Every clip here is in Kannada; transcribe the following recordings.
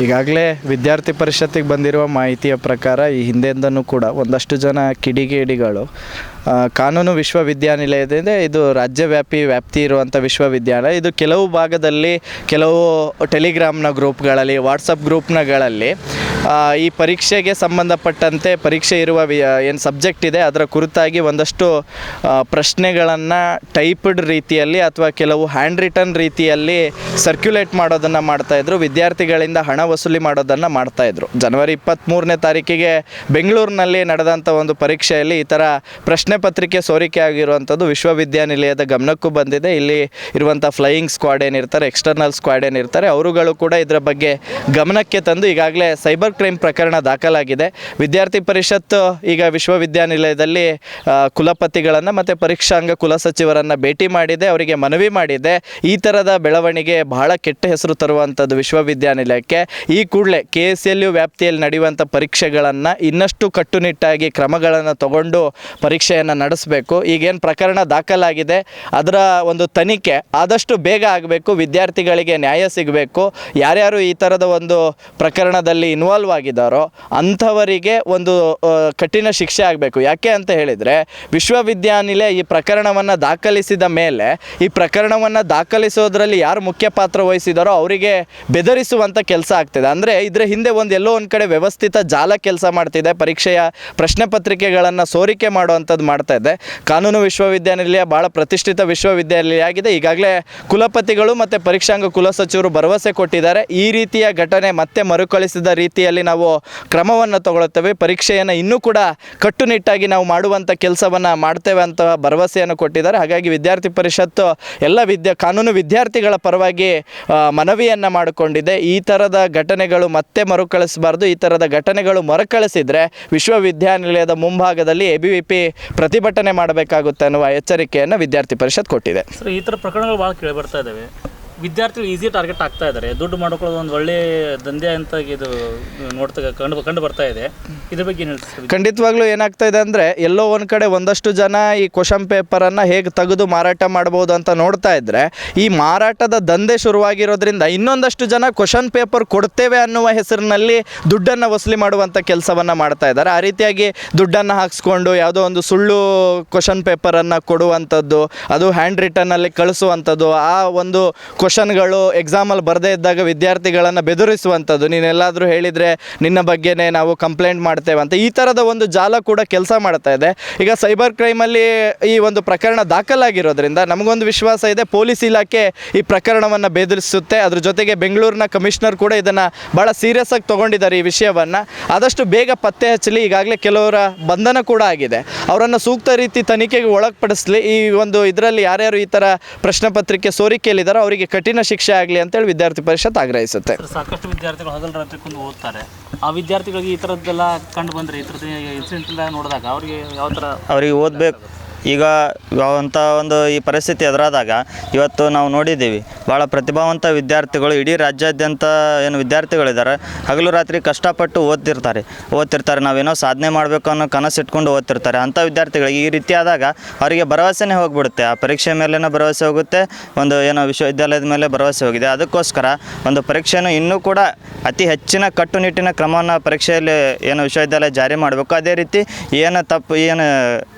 ಈಗಾಗಲೇ ವಿದ್ಯಾರ್ಥಿ ಪರಿಷತ್ತಿಗೆ ಬಂದಿರುವ ಮಾಹಿತಿಯ ಪ್ರಕಾರ ಈ ಹಿಂದೆಯಿಂದನೂ ಕೂಡ ಒಂದಷ್ಟು ಜನ ಕಿಡಿಗೇಡಿಗಳು ಕಾನೂನು ವಿಶ್ವವಿದ್ಯಾನಿಲಯದಿಂದ ಇದು ರಾಜ್ಯವ್ಯಾಪಿ ವ್ಯಾಪ್ತಿ ಇರುವಂಥ ವಿಶ್ವವಿದ್ಯಾಲಯ. ಇದು ಕೆಲವು ಭಾಗದಲ್ಲಿ, ಕೆಲವು ಟೆಲಿಗ್ರಾಮ್ನ ಗ್ರೂಪ್ಗಳಲ್ಲಿ, ವಾಟ್ಸಪ್ ಗ್ರೂಪ್ನಗಳಲ್ಲಿ ಈ ಪರೀಕ್ಷೆಗೆ ಸಂಬಂಧಪಟ್ಟಂತೆ ಪರೀಕ್ಷೆ ಇರುವ ಏನು ಸಬ್ಜೆಕ್ಟ್ ಇದೆ, ಅದರ ಕುರಿತಾಗಿ ಒಂದಷ್ಟು ಪ್ರಶ್ನೆಗಳನ್ನು ಟೈಪ್ಡ್ ರೀತಿಯಲ್ಲಿ ಅಥವಾ ಕೆಲವು ಹ್ಯಾಂಡ್ ರಿಟರ್ನ್ ರೀತಿಯಲ್ಲಿ ಸರ್ಕ್ಯುಲೇಟ್ ಮಾಡೋದನ್ನು ಮಾಡ್ತಾಯಿದ್ರು ವಿದ್ಯಾರ್ಥಿಗಳಿಂದ ಹಣ ವಸೂಲಿ ಮಾಡೋದನ್ನು ಮಾಡ್ತಾಯಿದ್ರು ಜನವರಿ ಇಪ್ಪತ್ತ್ಮೂರನೇ ತಾರೀಕಿಗೆ ಬೆಂಗಳೂರಿನಲ್ಲಿ ನಡೆದಂಥ ಒಂದು ಪರೀಕ್ಷೆಯಲ್ಲಿ ಈ ಥರ ಪ್ರಶ್ನೆ ಪತ್ರಿಕೆ ಸೋರಿಕೆ ಆಗಿರುವಂಥದ್ದು ವಿಶ್ವವಿದ್ಯಾನಿಲಯದ ಗಮನಕ್ಕೂ ಬಂದಿದೆ. ಇಲ್ಲಿ ಇರುವಂಥ ಫ್ಲೈಯಿಂಗ್ ಸ್ಕ್ವಾಡ್ ಏನಿರ್ತಾರೆ ಎಕ್ಸ್ಟರ್ನಲ್ ಸ್ಕ್ವಾಡ್ ಏನಿರ್ತಾರೆ, ಅವರುಗಳು ಕೂಡ ಇದರ ಬಗ್ಗೆ ಗಮನಕ್ಕೆ ತಂದು ಈಗಾಗಲೇ ಸೈಬರ್ ಕ್ರೈಮ್ ಪ್ರಕರಣ ದಾಖಲಾಗಿದೆ. ವಿದ್ಯಾರ್ಥಿ ಪರಿಷತ್ತು ಈಗ ವಿಶ್ವವಿದ್ಯಾನಿಲಯದಲ್ಲಿ ಕುಲಪತಿಗಳನ್ನು ಮತ್ತು ಪರೀಕ್ಷಾಂಗ ಕುಲಸಚಿವರನ್ನು ಭೇಟಿ ಮಾಡಿದೆ, ಅವರಿಗೆ ಮನವಿ ಮಾಡಿದೆ. ಈ ಥರದ ಬೆಳವಣಿಗೆ ಬಹಳ ಕೆಟ್ಟ ಹೆಸರು ತರುವಂಥದ್ದು ವಿಶ್ವವಿದ್ಯಾನಿಲಯಕ್ಕೆ. ಈ ಕೂಡಲೇ ಕೆ ಎಸ್ ಎಲ್ ಯು ವ್ಯಾಪ್ತಿಯಲ್ಲಿ ನಡೆಯುವಂಥ ಪರೀಕ್ಷೆಗಳನ್ನು ಇನ್ನಷ್ಟು ಕಟ್ಟುನಿಟ್ಟಾಗಿ ಕ್ರಮಗಳನ್ನು ತಗೊಂಡು ಪರೀಕ್ಷೆಯನ್ನು ನಡೆಸಬೇಕು. ಈಗೇನು ಪ್ರಕರಣ ದಾಖಲಾಗಿದೆ. ಅದರ ಒಂದು ತನಿಖೆ ಆದಷ್ಟು ಬೇಗ ಆಗಬೇಕು. ವಿದ್ಯಾರ್ಥಿಗಳಿಗೆ ನ್ಯಾಯ ಸಿಗಬೇಕು. ಯಾರ್ಯಾರು ಈ ಥರದ ಒಂದು ಪ್ರಕರಣದಲ್ಲಿ ಇನ್ವಾಲ್ವ್ ಆಗಿದ್ದಾರೋ ಅಂಥವರಿಗೆ ಒಂದು ಕಠಿಣ ಶಿಕ್ಷೆ ಆಗಬೇಕು. ಯಾಕೆ ಅಂತ ಹೇಳಿದರೆ, ವಿಶ್ವವಿದ್ಯಾನಿಲಯ ಈ ಪ್ರಕರಣವನ್ನು ದಾಖಲಿಸಿದ ಮೇಲೆ, ಈ ಪ್ರಕರಣವನ್ನು ದಾಖಲಿಸೋದ್ರಲ್ಲಿ ಯಾರು ಮುಖ್ಯ ಪಾತ್ರ ವಹಿಸಿದಾರೋ ಅವರಿಗೆ ಬೆದರಿಸುವಂಥ ಕೆಲಸ ಆಗ್ತಿದೆ. ಅಂದರೆ ಇದರ ಹಿಂದೆ ಒಂದು ಎಲ್ಲೋ ಒಂದು ಕಡೆ ವ್ಯವಸ್ಥಿತ ಜಾಲ ಕೆಲಸ ಮಾಡ್ತಿದೆ, ಪರೀಕ್ಷೆಯ ಪ್ರಶ್ನೆ ಪತ್ರಿಕೆಗಳನ್ನು ಸೋರಿಕೆ ಮಾಡುವಂಥದ್ದು ಮಾಡ್ತಾ ಇದೆ. ಕಾನೂನು ವಿಶ್ವವಿದ್ಯಾನಿಲಯ ಭಾಳ ಪ್ರತಿಷ್ಠಿತ ವಿಶ್ವವಿದ್ಯಾನಿಲಯ ಆಗಿದೆ. ಈಗಾಗಲೇ ಕುಲಪತಿಗಳು ಮತ್ತು ಪರೀಕ್ಷಾಂಗ ಕುಲಸಚಿವರು ಭರವಸೆ ಕೊಟ್ಟಿದ್ದಾರೆ. ಈ ರೀತಿಯ ಘಟನೆ ಮತ್ತೆ ಮರುಕಳಿಸಿದ ರೀತಿಯಲ್ಲಿ ನಾವು ಕ್ರಮವನ್ನು ತಗೊಳ್ತೇವೆ ಪರೀಕ್ಷೆಯನ್ನು ಇನ್ನೂ ಕೂಡ ಕಟ್ಟುನಿಟ್ಟಾಗಿ ನಾವು ಮಾಡುವಂಥ ಕೆಲಸವನ್ನು ಮಾಡ್ತೇವೆ ಅಂತ ಭರವಸೆಯನ್ನು ಕೊಟ್ಟಿದ್ದಾರೆ. ಹಾಗಾಗಿ ವಿದ್ಯಾರ್ಥಿ ಪರಿಷತ್ತು ಎಲ್ಲ ವಿದ್ಯಾ, ಕಾನೂನು ವಿದ್ಯಾರ್ಥಿಗಳ ಪರವಾಗಿ ಮನವಿಯನ್ನು ಮಾಡಿಕೊಂಡಿದೆ. ಈ ಥರದ ಘಟನೆಗಳು ಮತ್ತೆ ಮರುಕಳಿಸಬಾರ್ದು. ಈ ಥರದ ಘಟನೆಗಳು ಮರುಕಳಿಸಿದರೆ ವಿಶ್ವವಿದ್ಯಾನಿಲಯದ ಮುಂಭಾಗದಲ್ಲಿ ಎ ಬಿ ವಿ ಪಿ ಪ್ರತಿಭಟನೆ ಮಾಡಬೇಕಾಗುತ್ತೆ ಅನ್ನುವ ಎಚ್ಚರಿಕೆಯನ್ನು ವಿದ್ಯಾರ್ಥಿ ಪರಿಷತ್ ಕೊಟ್ಟಿದೆ. ಈ ಥರ ಪ್ರಕರಣಗಳು ಭಾಳ ಕೇಳಿ ಬರ್ತಾ ಇದ್ದಾವೆ ವಿದ್ಯಾರ್ಥಿಗಳು ಈಸಿ ಟಾರ್ಗೆಟ್ ಆಗ್ತಾ ಇದ್ದಾರೆ ದುಡ್ಡು ಮಾಡ್ಕೊಳ್ಳೋದು ಒಂದು ಒಳ್ಳೆ ದಂಧೆ ಅಂತ ಇದು ನೋಡ್ತಾ ಕಂಡು ಕಂಡು ಬರ್ತಾ ಇದೆ. ಇದ್ರ ಬಗ್ಗೆ ಏನು ಖಂಡಿತವಾಗ್ಲೂ ಏನಾಗ್ತಾ ಇದೆ ಅಂದರೆ ಎಲ್ಲೋ ಒಂದು ಕಡೆ ಒಂದಷ್ಟು ಜನ ಈ ಕ್ವಶನ್ ಪೇಪರನ್ನು ಹೇಗೆ ತೆಗೆದು ಮಾರಾಟ ಮಾಡ್ಬೋದು ಅಂತ ನೋಡ್ತಾ ಇದ್ದರೆ ಈ ಮಾರಾಟದ ದಂಧೆ ಶುರುವಾಗಿರೋದ್ರಿಂದ ಇನ್ನೊಂದಷ್ಟು ಜನ ಕ್ವಶನ್ ಪೇಪರ್ ಕೊಡ್ತೇವೆ ಅನ್ನುವ ಹೆಸರಿನಲ್ಲಿ ದುಡ್ಡನ್ನು ವಸೂಲಿ ಮಾಡುವಂಥ ಕೆಲಸವನ್ನು ಮಾಡ್ತಾ ಇದ್ದಾರೆ. ಆ ರೀತಿಯಾಗಿ ದುಡ್ಡನ್ನು ಹಾಕಿಸ್ಕೊಂಡು ಯಾವುದೋ ಒಂದು ಸುಳ್ಳು ಕ್ವಶನ್ ಪೇಪರನ್ನು ಕೊಡುವಂಥದ್ದು, ಅದು ಹ್ಯಾಂಡ್ ರಿಟರ್ನಲ್ಲಿ ಕಳಿಸುವಂಥದ್ದು, ಆ ಒಂದು ಕ್ವಶನ್ಗಳು ಎಕ್ಸಾಮಲ್ಲಿ ಬರದೇ ಇದ್ದಾಗ ವಿದ್ಯಾರ್ಥಿಗಳನ್ನು ಬೆದರಿಸುವಂಥದ್ದು. ನೀನೆಲ್ಲಾದರೂ ಹೇಳಿದರೆ ನಿನ್ನ ಬಗ್ಗೆನೇ ನಾವು ಕಂಪ್ಲೇಂಟ್ ಮಾಡ್ತೇವೆ ಅಂತ. ಈ ಥರದ ಒಂದು ಜಾಲ ಕೂಡ ಕೆಲಸ ಮಾಡ್ತಾ ಇದೆ. ಈಗ ಸೈಬರ್ ಕ್ರೈಮಲ್ಲಿ ಈ ಒಂದು ಪ್ರಕರಣ ದಾಖಲಾಗಿರೋದ್ರಿಂದ ನಮಗೊಂದು ವಿಶ್ವಾಸ ಇದೆ, ಪೊಲೀಸ್ ಇಲಾಖೆ ಈ ಪ್ರಕರಣವನ್ನು ಬೆದರಿಸುತ್ತೆ. ಅದ್ರ ಜೊತೆಗೆ ಬೆಂಗಳೂರಿನ ಕಮಿಷನರ್ ಕೂಡ ಇದನ್ನು ಭಾಳ ಸೀರಿಯಸ್ ಆಗಿ ತೊಗೊಂಡಿದ್ದಾರೆ ಈ ವಿಷಯವನ್ನು. ಆದಷ್ಟು ಬೇಗ ಪತ್ತೆ ಹಚ್ಚಲಿ. ಈಗಾಗಲೇ ಕೆಲವರ ಬಂಧನ ಕೂಡ ಆಗಿದೆ. ಅವರನ್ನು ಸೂಕ್ತ ರೀತಿ ತನಿಖೆಗೆ ಒಳಪಡಿಸಲಿ. ಈ ಒಂದು ಇದರಲ್ಲಿ ಯಾರ್ಯಾರು ಈ ಥರ ಪ್ರಶ್ನೆ ಪತ್ರಿಕೆ ಸೋರಿಕೆಯಲ್ಲಿದ್ದಾರೋ ಅವರಿಗೆ ಕಠಿಣ ಶಿಕ್ಷೆ ಆಗಲಿ ಅಂತೇಳಿ ವಿದ್ಯಾರ್ಥಿ ಪರಿಷತ್ ಆಗ್ರಹಿಸುತ್ತೆ. ಸಾಕಷ್ಟು ವಿದ್ಯಾರ್ಥಿಗಳು ಹಗಲು ರಾತ್ರಿ ಕುಂದು ಓದ್ತಾರೆ. ಆ ವಿದ್ಯಾರ್ಥಿಗಳಿಗೆ ಈ ಥರದ್ದೆಲ್ಲ ಕಂಡು ಬಂದರೆ ಈ ಥರದ ಇನ್ಸಿಡೆಂಟ್ ಎಲ್ಲ ನೋಡಿದಾಗ ಅವರಿಗೆ ಯಾವ ಥರ ಅವ್ರಿಗೆ ಓದಬೇಕು. ಈಗ ಅಂಥ ಒಂದು ಈ ಪರಿಸ್ಥಿತಿ ಎದುರಾದಾಗ ಇವತ್ತು ನಾವು ನೋಡಿದ್ದೀವಿ. ಭಾಳ ಪ್ರತಿಭಾವಂತ ವಿದ್ಯಾರ್ಥಿಗಳು ಇಡೀ ರಾಜ್ಯಾದ್ಯಂತ ಏನು ವಿದ್ಯಾರ್ಥಿಗಳಿದ್ದಾರೆ. ಹಗಲು ರಾತ್ರಿ ಕಷ್ಟಪಟ್ಟು ಓದ್ತಿರ್ತಾರೆ. ಓದ್ತಿರ್ತಾರೆ. ನಾವೇನೋ ಸಾಧನೆ ಮಾಡಬೇಕು ಅನ್ನೋ ಕನಸು ಇಟ್ಕೊಂಡು ಓದ್ತಿರ್ತಾರೆ. ಅಂಥ ವಿದ್ಯಾರ್ಥಿಗಳಿಗೆ ಈ ರೀತಿ ಆದಾಗ ಅವರಿಗೆ ಭರವಸೆನೇ ಹೋಗ್ಬಿಡುತ್ತೆ. ಆ ಪರೀಕ್ಷೆ ಮೇಲೇನೋ ಭರವಸೆ ಹೋಗುತ್ತೆ. ಒಂದು ಏನೋ ವಿಶ್ವವಿದ್ಯಾಲಯದ ಮೇಲೆ ಭರವಸೆ ಹೋಗಿದೆ. ಅದಕ್ಕೋಸ್ಕರ ಒಂದು ಪರೀಕ್ಷೆಯನ್ನು ಇನ್ನೂ ಕೂಡ ಅತಿ ಹೆಚ್ಚಿನ ಕಟ್ಟುನಿಟ್ಟಿನ ಕ್ರಮವನ್ನು ಪರೀಕ್ಷೆಯಲ್ಲಿ ಏನು ವಿಶ್ವವಿದ್ಯಾಲಯ ಜಾರಿ ಮಾಡಬೇಕು. ಅದೇ ರೀತಿ ಏನು ತಪ್ಪು, ಏನು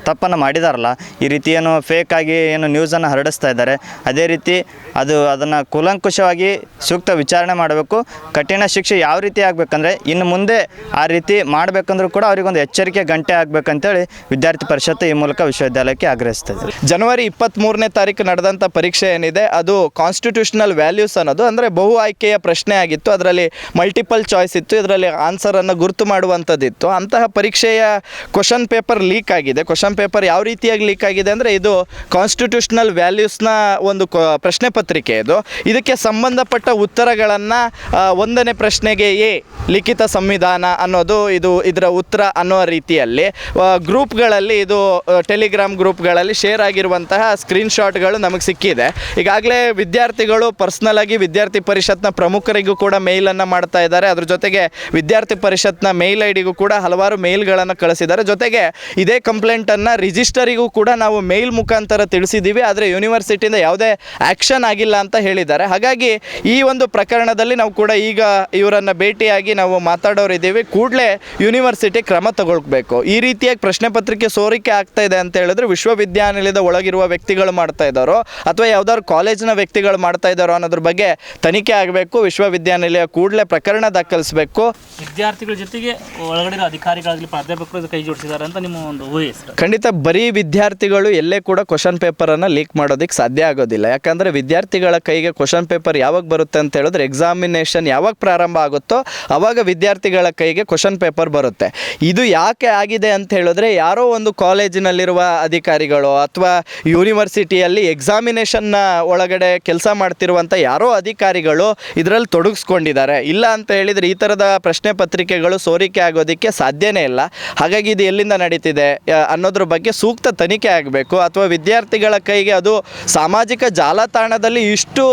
ತಪ್ಪನ್ನು ಮಾಡಿದಾರಲ್ಲ ಈ ರೀತಿ ಏನು ಫೇಕ್ ಆಗಿ ಏನು ನ್ಯೂಸನ್ನು ಹರಡಿಸ್ತಾ ಇದ್ದಾರೆ. ಅದೇ ರೀತಿ ಅದು ಅದನ್ನು ಕೂಲಂಕುಷವಾಗಿ ಸೂಕ್ತ ವಿಚಾರಣೆ ಮಾಡಬೇಕು. ಕಠಿಣ ಶಿಕ್ಷೆ ಯಾವ ರೀತಿ ಆಗಬೇಕಂದ್ರೆ ಇನ್ನು ಮುಂದೆ ಆ ರೀತಿ ಮಾಡಬೇಕಂದ್ರೂ ಕೂಡ ಅವರಿಗೊಂದು ಎಚ್ಚರಿಕೆ ಗಂಟೆ ಆಗಬೇಕಂತೇಳಿ ವಿದ್ಯಾರ್ಥಿ ಪರಿಷತ್ತು ಈ ಮೂಲಕ ವಿಶ್ವವಿದ್ಯಾಲಯಕ್ಕೆ ಆಗ್ರಹಿಸ್ತಾ ಇದೆ ಜನವರಿ ಇಪ್ಪತ್ತ್ಮೂರನೇ ತಾರೀಕು ನಡೆದಂಥ ಪರೀಕ್ಷೆ ಏನಿದೆ, ಅದು ಕಾನ್ಸ್ಟಿಟ್ಯೂಷನಲ್ ವ್ಯಾಲ್ಯೂಸ್ ಅನ್ನೋದು, ಅಂದರೆ ಬಹು ಆಯ್ಕೆಯ ಪ್ರಶ್ನೆ ಆಗಿತ್ತು. ಅದರಲ್ಲಿ ಮಲ್ಟಿಪಲ್ ಚಾಯ್ಸ್ ಇತ್ತು. ಇದರಲ್ಲಿ ಆನ್ಸರನ್ನು ಗುರುತು ಮಾಡುವಂಥದ್ದಿತ್ತು. ಅಂತಹ ಪರೀಕ್ಷೆಯ ಕ್ವಶನ್ ಪೇಪರ್ ಲೀಕ್ ಆಗಿದೆ. ಕ್ವಶನ್ ಪೇಪರ್ ಯಾವ ರೀತಿಯಾಗಿ ಲೀಕ್ ಆಗಿದೆ ಅಂದರೆ ಇದು ಕಾನ್ಸ್ಟಿಟ್ಯೂಷನಲ್ ವ್ಯಾಲ್ಯೂಸ್ನ ಒಂದು ಪ್ರಶ್ನೆ ಪತ್ರಿಕೆ ಇದು. ಇದಕ್ಕೆ ಸಂಬಂಧಪಟ್ಟ ಉತ್ತರಗಳನ್ನು ಒಂದನೇ ಪ್ರಶ್ನೆಗೆ ಎ ಲಿಖಿತ ಸಂವಿಧಾನ ಅನ್ನೋದು ಇದು ಇದರ ಉತ್ತರ ಅನ್ನೋ ರೀತಿಯಲ್ಲಿ ಗ್ರೂಪ್ಗಳಲ್ಲಿ ಇದು ಟೆಲಿಗ್ರಾಮ್ ಗ್ರೂಪ್ಗಳಲ್ಲಿ ಶೇರ್ ಆಗಿರುವಂತಹ ಸ್ಕ್ರೀನ್ಶಾಟ್ಗಳು ನಮಗೆ ಸಿಕ್ಕಿದೆ. ಈಗಾಗಲೇ ವಿದ್ಯಾರ್ಥಿಗಳು ಪರ್ಸ್ನಲ್ ಆಗಿ ವಿದ್ಯಾರ್ಥಿ ಪರಿಷತ್ನ ಪ್ರಮುಖರಿಗೂ ಕೂಡ ಮೇಲನ್ನು ಮಾಡ್ತಾ ಇದ್ದಾರೆ. ಅದ್ರ ಜೊತೆಗೆ ವಿದ್ಯಾರ್ಥಿ ಪರಿಷತ್ನ ಮೇಲ್ ಐ ಡಿಗೂ ಕೂಡ ಹಲವಾರು ಮೇಲ್ಗಳನ್ನು ಕಳಿಸಿದ್ದಾರೆ. ಜೊತೆಗೆ ಇದೇ ಕಂಪ್ಲೇಂಟನ್ನು ರಿಜಿಸ್ಟರಿಗೂ ಕೂಡ ನಾವು ಮೇಲ್ ಮುಖಾಂತರ ತಿಳಿಸಿದ್ದೀವಿ ಆದರೆ ಯೂನಿವರ್ಸಿಟಿಯಿಂದ ಯಾವುದೇ ಆ್ಯಕ್ಷನ್ ಆಗಿಲ್ಲ ಅಂತ ಹೇಳಿದ್ದಾರೆ. ಹಾಗಾಗಿ ಈ ಒಂದು ಪ್ರಕರಣದಲ್ಲಿ ನಾವು ಕೂಡ ಈಗ ಇವರನ್ನು ಭೇಟಿಯಾಗಿ ನಾವು ಮಾತಾಡೋರಿದ್ದೀವಿ. ಕೂಡಲೇ ಯೂನಿವರ್ಸಿಟಿ ಕ್ರಮ ತಗೊಳ್ಬೇಕು. ಈ ರೀತಿಯಾಗಿ ಪ್ರಶ್ನೆ ಪತ್ರಿಕೆ ಸೋರಿಕೆ ಆಗ್ತಾ ಇದೆ ಅಂತ ಹೇಳಿದ್ರೆ ವಿಶ್ವವಿದ್ಯಾನಿಲಯದ ಒಳಗಿರುವ ವ್ಯಕ್ತಿಗಳು ಮಾಡ್ತಾ ಇದ್ದಾರೋ ಅಥವಾ ಯಾವ್ದಾದ್ರು ಕಾಲೇಜಿನ ವ್ಯಕ್ತಿಗಳು ಮಾಡ್ತಾ ಇದ್ದಾರೋ ಅನ್ನೋದ್ರ ಬಗ್ಗೆ ತನಿಖೆ ಆಗಬೇಕು. ವಿಶ್ವವಿದ್ಯಾನಿಲಯ ಕೂಡಲೇ ಪ್ರಕರಣ ದಾಖಲಿಸಬೇಕು. ವಿದ್ಯಾರ್ಥಿಗಳ ಜೊತೆಗೆ ಒಳಗಡೆ ಅಧಿಕಾರಿಗಳಾಗಲಿ ಪ್ರಾಧ್ಯಾಪಕರು ಕೈ ಜೋಡಿಸಿದ್ದಾರೆ ಅಂತ ನಿಮ್ಮ ಒಂದು ಊಹೆ ಖಂಡಿತ ಬರೀ ವಿದ್ಯಾರ್ಥಿಗಳು ಎಲ್ಲೇ ಕೂಡ ಕ್ವಶನ್ ಪೇಪರನ್ನು ಲೀಕ್ ಮಾಡೋದಕ್ಕೆ ಸಾಧ್ಯ ಆಗೋದಿಲ್ಲ. ಯಾಕಂದರೆ ವಿದ್ಯಾರ್ಥಿಗಳ ಕೈಗೆ ಕ್ವಶನ್ ಪೇಪರ್ ಯಾವಾಗ ಬರುತ್ತೆ ಅಂತ ಹೇಳಿದ್ರೆ ಎಕ್ಸಾಮಿನೇಷನ್ ಯಾವಾಗ ಪ್ರಾರಂಭ ಆಗುತ್ತೋ ಆವಾಗ ವಿದ್ಯಾರ್ಥಿಗಳ ಕೈಗೆ ಕ್ವಶನ್ ಪೇಪರ್ ಬರುತ್ತೆ. ಇದು ಯಾಕೆ ಆಗಿದೆ ಅಂತ ಹೇಳಿದ್ರೆ ಯಾರೋ ಒಂದು ಕಾಲೇಜಿನಲ್ಲಿರುವ ಅಧಿಕಾರಿಗಳು ಅಥವಾ ಯೂನಿವರ್ಸಿಟಿಯಲ್ಲಿ ಎಕ್ಸಾಮಿನೇಷನ್ನ ಒಳಗಡೆ ಕೆಲಸ ಮಾಡ್ತಿರುವಂಥ ಯಾರೋ ಅಧಿಕಾರಿಗಳು ಇದರಲ್ಲಿ ತೊಡಗಿಸ್ಕೊಂಡಿದ್ದಾರೆ. ಇಲ್ಲ ಅಂತ ಹೇಳಿದರೆ ಈ ಥರದ ಪ್ರಶ್ನೆ ಪತ್ರಿಕೆಗಳು ಸೋರಿಕೆ ಆಗೋದಕ್ಕೆ ಸಾಧ್ಯನೇ ಇಲ್ಲ. ಹಾಗಾಗಿ ಇದು ಎಲ್ಲಿಂದ ನಡೀತಿದೆ ಅನ್ನೋದ್ರ ಬಗ್ಗೆ ಸೂಕ್ತ ತನಿಖೆ ಆಗಬೇಕು ಅಥವಾ ವಿದ್ಯಾರ್ಥಿಗಳ ಕೈಗೆ ಅದು ಸಾಮಾಜಿಕ ಜಾಲತಾಣದಲ್ಲಿ ಇಷ್ಟು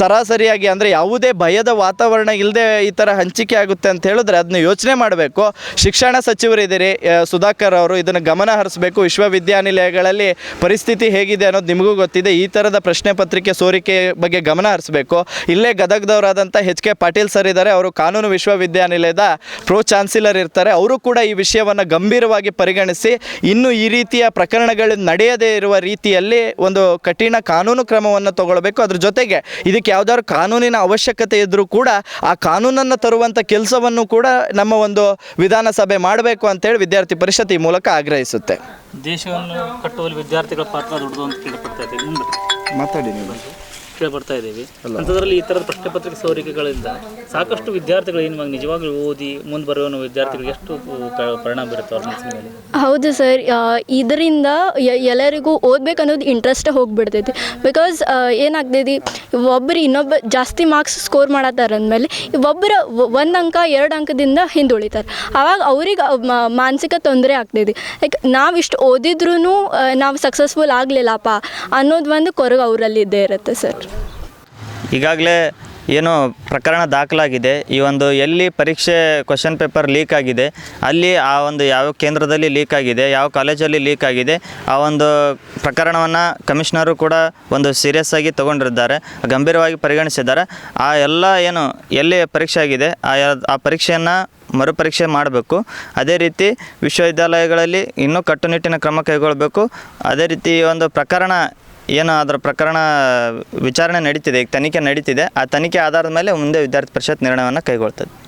ಸರಾಸರಿಯಾಗಿ ಅಂದರೆ ಯಾವುದೇ ಭಯದ ವಾತಾವರಣ ಇಲ್ಲದೆ ಈ ಥರ ಹಂಚಿಕೆ ಆಗುತ್ತೆ ಅಂತ ಹೇಳಿದ್ರೆ ಅದನ್ನ ಯೋಚನೆ ಮಾಡಬೇಕು. ಶಿಕ್ಷಣ ಸಚಿವರಿದ್ದೀರಿ ಸುಧಾಕರ್ ಅವರು ಇದನ್ನು ಗಮನ ಹರಿಸಬೇಕು. ವಿಶ್ವವಿದ್ಯಾನಿಲಯಗಳಲ್ಲಿ ಪರಿಸ್ಥಿತಿ ಹೇಗಿದೆ ಅನ್ನೋದು ನಿಮಗೂ ಗೊತ್ತಿದೆ. ಈ ಥರದ ಪ್ರಶ್ನೆ ಪತ್ರಿಕೆ ಸೋರಿಕೆ ಬಗ್ಗೆ ಗಮನ ಹರಿಸಬೇಕು. ಇಲ್ಲೇ ಗದಗದವರಾದಂಥ ಎಚ್ ಕೆ ಪಾಟೀಲ್ ಸರ್ ಇದ್ದಾರೆ. ಅವರು ಕಾನೂನು ವಿಶ್ವವಿದ್ಯಾನಿಲಯದ ಪ್ರೋ ಚಾನ್ಸಲರ್ ಇರ್ತಾರೆ. ಅವರು ಕೂಡ ಈ ವಿಷಯವನ್ನು ಗಂಭೀರವಾಗಿ ಪರಿಗಣಿಸಿ ಇನ್ನು ಈ ರೀತಿಯ ಪ್ರಕರಣಗಳು ನಡೆಯದೇ ಇರುವ ರೀತಿಯಲ್ಲಿ ಒಂದು ಕಠಿಣ ಕಾನೂನು ಕ್ರಮವನ್ನು ತಗೊಳ್ಬೇಕು. ಅದ್ರ ಜೊತೆಗೆ ಇದಕ್ಕೆ ಯಾವ್ದಾದ್ರು ಕಾನೂನಿನ ಅವಶ್ಯಕತೆ ಇದ್ದರೂ ಕೂಡ ಆ ಕಾನೂನನ್ನು ತರುವಂಥ ಕೆಲಸವನ್ನು ಕೂಡ ನಮ್ಮ ಒಂದು ವಿಧಾನಸಭೆ ಮಾಡಬೇಕು ಅಂತೇಳಿ ವಿದ್ಯಾರ್ಥಿ ಪರಿಷತ್ ಈ ಮೂಲಕ ಆಗ್ರಹಿಸುತ್ತೆ. ದೇಶವನ್ನು ಕಟ್ಟುವಲ್ಲಿ ವಿದ್ಯಾರ್ಥಿಗಳ ಪಾತ್ರ ದೊಡ್ಡದು ಅಂತ ಕೇಳಿ ಮಾತಾಡಿ ನೀವು. ಕೇಳಿ ಬರ್ತಾ ಇದ್ದೀವಿ. ಅಂಥದ್ರಲ್ಲಿ ಈ ಥರದ ಪ್ರಶ್ನೆ ಪತ್ರಿಕೆ ಸೋರಿಕೆಗಳಿಂದ ಸಾಕಷ್ಟು ವಿದ್ಯಾರ್ಥಿಗಳು ಏನು ಇವಾಗ ನಿಜವಾಗ್ಲೂ ಓದಿ ಮುಂದೆ ಬರುವ ವಿದ್ಯಾರ್ಥಿಗಳಿಗೆ ಎಷ್ಟು ಪರಿಣಾಮ ಬೀರುತ್ತೆ ಅವ್ರ ಮನಸ್ಸಿನ ಮೇಲೆ ಹೌದು ಸರ್ ಇದರಿಂದ ಎಲ್ಲರಿಗೂ ಓದ್ಬೇಕು ಅನ್ನೋದು ಇಂಟ್ರೆಸ್ಟೇ ಹೋಗ್ಬಿಡ್ತೈತಿ ಬಿಕಾಸ್ ಏನಾಗ್ತೈತಿ ಒಬ್ಬರು ಇನ್ನೊಬ್ಬ ಜಾಸ್ತಿ ಮಾರ್ಕ್ಸ್ ಸ್ಕೋರ್ ಮಾಡತ್ತಾರ ಅಂದಮೇಲೆ ಒಬ್ಬರ ಒಂದು ಅಂಕ ಎರಡು ಅಂಕದಿಂದ ಹಿಂದುಳಿತಾರೆ. ಆವಾಗ ಅವ್ರಿಗೆ ಮಾನಸಿಕ ತೊಂದರೆ ಆಗ್ತೈತಿ. ಲೈಕ್ ನಾವು ಇಷ್ಟು ಓದಿದ್ರೂ ನಾವು ಸಕ್ಸಸ್ಫುಲ್ ಆಗಲಿಲ್ಲಪ್ಪ ಅನ್ನೋದು ಒಂದು ಕೊರಗು ಅವರಲ್ಲಿ ಇದ್ದೇ ಇರುತ್ತೆ ಸರ್. ಈಗಾಗಲೇ ಏನು ಪ್ರಕರಣ ದಾಖಲಾಗಿದೆ. ಈ ಒಂದು ಎಲ್ಲಿ ಪರೀಕ್ಷೆ ಕ್ವಶನ್ ಪೇಪರ್ ಲೀಕ್ ಆಗಿದೆ, ಅಲ್ಲಿ ಆ ಒಂದು ಯಾವ ಕೇಂದ್ರದಲ್ಲಿ ಲೀಕ್ ಆಗಿದೆ, ಯಾವ ಕಾಲೇಜಲ್ಲಿ ಲೀಕ್ ಆಗಿದೆ, ಆ ಒಂದು ಪ್ರಕರಣವನ್ನು ಕಮಿಷನರು ಕೂಡ ಒಂದು ಸೀರಿಯಸ್ ಆಗಿ ತಗೊಂಡಿದ್ದಾರೆ, ಗಂಭೀರವಾಗಿ ಪರಿಗಣಿಸಿದ್ದಾರೆ. ಆ ಎಲ್ಲ ಏನು ಎಲ್ಲಿ ಪರೀಕ್ಷೆ ಆಗಿದೆ, ಆ ಆ ಪರೀಕ್ಷೆಯನ್ನು ಮರುಪರೀಕ್ಷೆ ಮಾಡಬೇಕು. ಅದೇ ರೀತಿ ವಿಶ್ವವಿದ್ಯಾಲಯಗಳಲ್ಲಿ ಇನ್ನೂ ಕಟ್ಟುನಿಟ್ಟಿನ ಕ್ರಮ ಕೈಗೊಳ್ಳಬೇಕು. ಅದೇ ರೀತಿ ಈ ಒಂದು ಪ್ರಕರಣ ಏನು ಅದರ ಪ್ರಕರಣ ವಿಚಾರಣೆ ನಡೀತಿದೆ ತನಿಖೆ ನಡೀತಿದೆ. ಆ ತನಿಖೆ ಆಧಾರದ ಮೇಲೆ ಮುಂದೆ ವಿದ್ಯಾರ್ಥಿ ಪರಿಷತ್ ನಿರ್ಣಯವನ್ನು ಕೈಗೊಳ್ತದೆ.